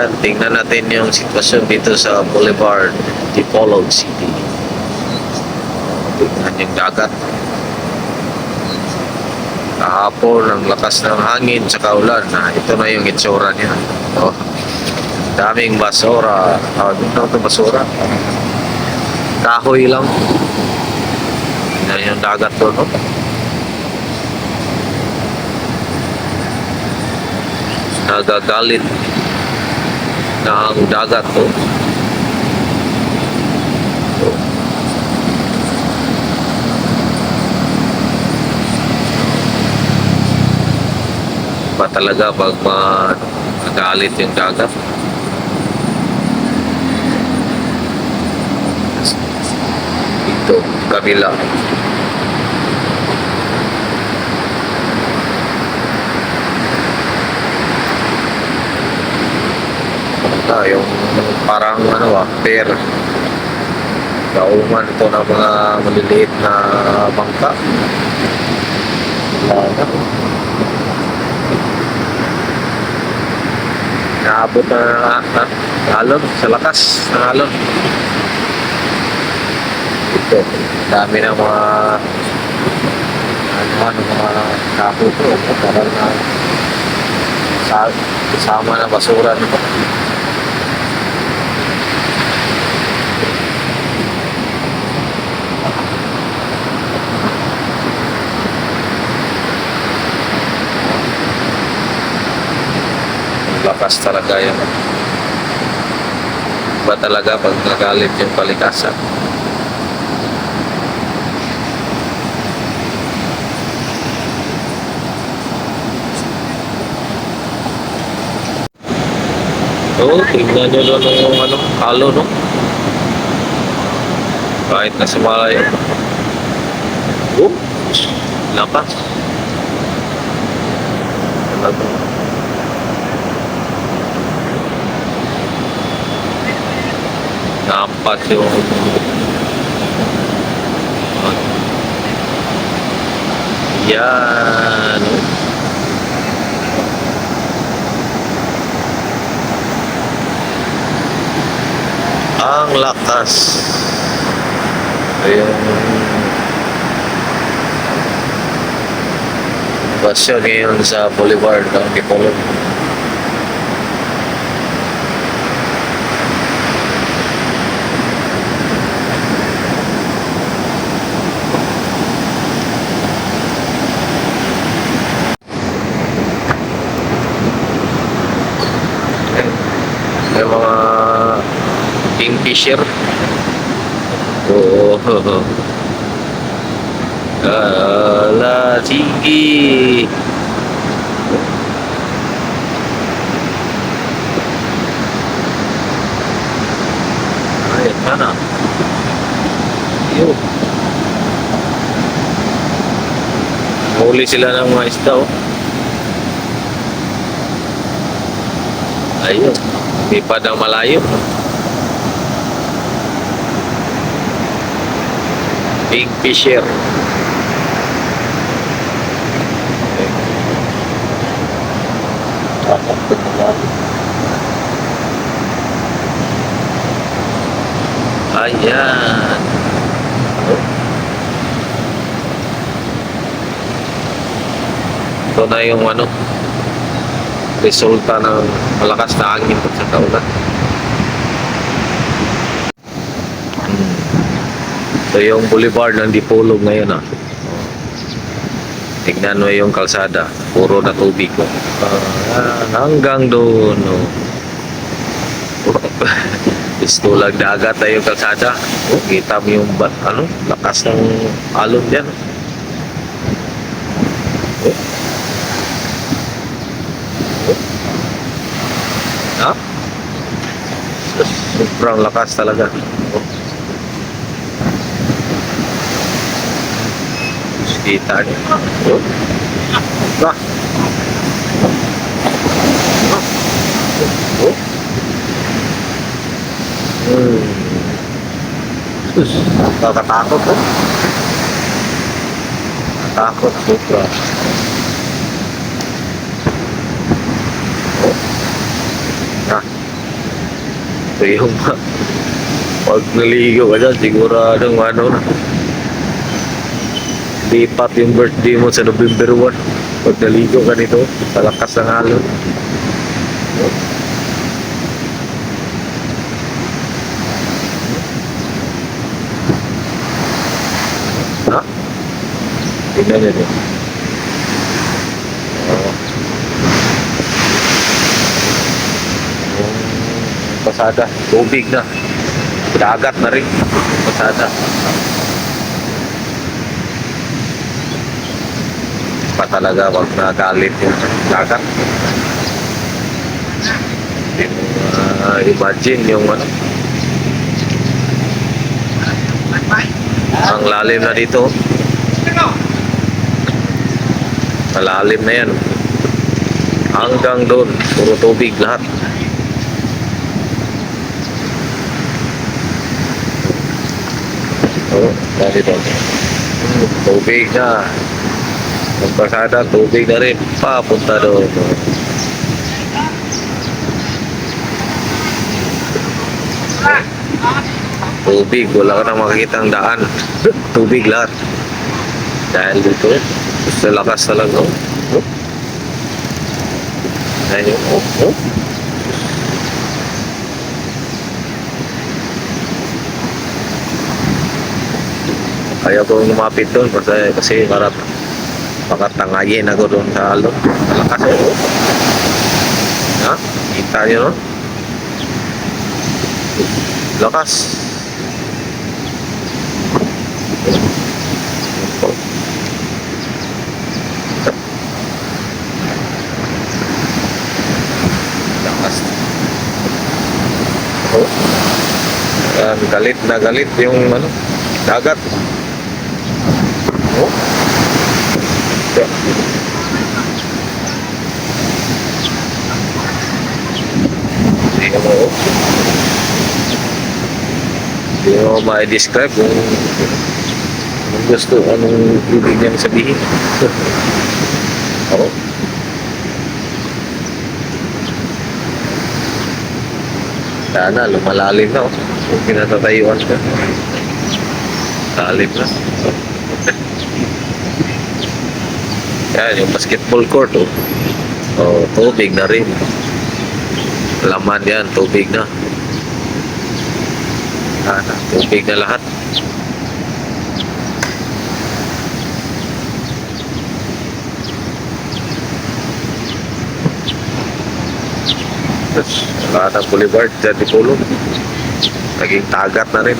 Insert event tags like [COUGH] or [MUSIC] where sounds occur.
kaibigan, tingnan natin yung sitwasyon dito sa Boulevard, Dipolog City. Tingnan yung dagat. Kahapon, ang lakas ng hangin sa ulan. Na, ito na yung itsura niya. Oh. Daming basura. Oh, dito ito basura. Kahoy lang. Tingnan yung dagat to, no? Nagagalit ang dagat to. Ba talaga pag ma- nagalit yung dagat? Dito, kabila. Parang ano ah, pair. Kauman ito ng mga maliliit na bangka. Wala na. Naabot na na, alon, sa lakas ng alon. Ito, dami ng mga ano, ano mga kapo ko. Parang na sa, kasama na basura nito. Lakas talaga yun. Iba talaga pag nagalit yung palikasan. Oh, tingnan nyo doon yung ano, halo, no? Kahit na sumalayo. Oh, lakas. Talaga. Yung Yan. Ang lakas. Ayun. Basyo ngayon sa Boulevard ng Dipolog. May mga kingfisher. Oo. Ala, sige. Ay, mana? Yun. Huli sila ng mga isda, oh. Ayun. Lipad ang malayo. Big Fisher. Ayan. Ito na yung ano, resulta ng malakas na hangin sa kaulan. Hmm. Ito yung boulevard ng Dipolog ngayon ah. Tignan mo yung kalsada, puro na tubig. Ah, hanggang doon. Oh. [LAUGHS] Istulag dagat na yung kalsada. Oh, kita mo yung bat, ano, lakas ng alon dyan. Oh. Ha? Sobrang lakas talaga. Oh. Kita niya. Bah. Oh. Hmm. Sus, nakakatakot oh. Takot sobra. Oh. Ah. So yung pag naligo ka dyan, siguradong ano na. Lipat yung birthday mo sa November 1. Pag naligo ka nito, palakas ng alon. Ha? Tingnan nyo. Oo. Yung pasada, tubig na. Dagat na rin. Pasada. Pa talaga wag nagalit yung dagat. Hindi mo ah, imagine yung ano. Ang lalim na dito. Malalim na yan. Hanggang doon, puro tubig lahat. Oh, doon. Tubig na. Ang pasada, tubig na rin. Papunta doon. Tubig, wala ka nang makikita ang daan. Tubig lahat. Dahil dito, sa lakas talaga. Ayun, oh. oh. Kaya ko lumapit doon kasi, kasi para makatangayin ako doon sa alon. Sa lakas oh. Ha? Kita nyo no? Lakas. Lakas. Oh. Galit na galit yung ano, dagat. Oh. Hindi mo, ma-describe kung kung gusto, anong ibig niyang sabihin. Oo. Sana, lumalalim na. Kung kinatatayuan ka. Lalim na. Yan, yung basketball court, oh. Oh, tubig na rin. Laman yan, tubig na. Sana, tubig na lahat. Wala na boulevard dyan di Pulo. Naging tagat na rin.